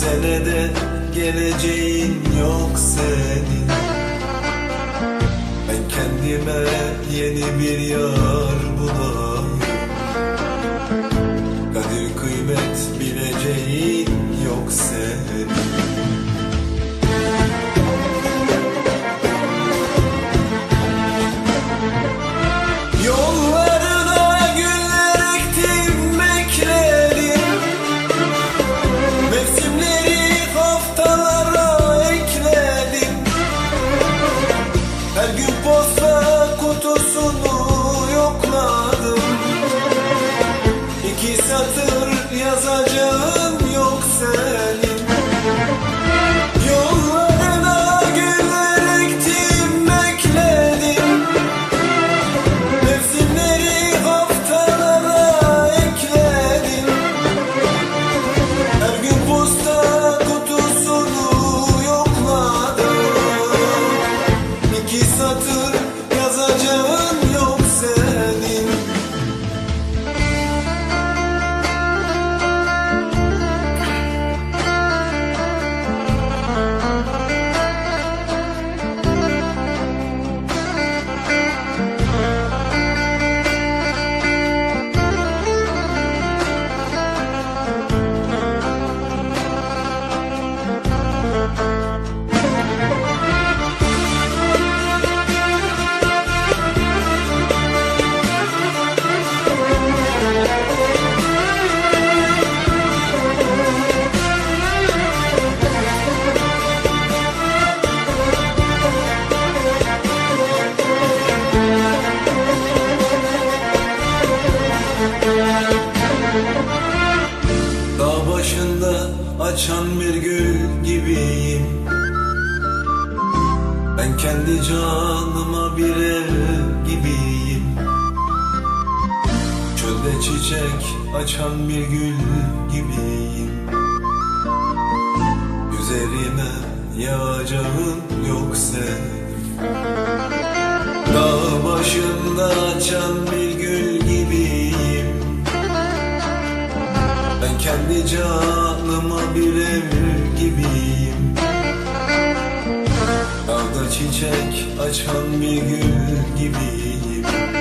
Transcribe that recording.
senede geleceğin yok senin. Ben kendime yeni bir yar bulayım. Kadir kıymet bileceğin yok senin Her gün posta kutusunu açan bir gül gibiyim. Ben kendi canıma bir ev gibiyim. Çölde çiçek açan bir gül gibiyim. Üzerime yağacağın yok senin. Dağ başında açan bir gül gibiyim. Ben kendi canıma bir ev gibiyim. Dağda çiçek açan bir gül gibiyim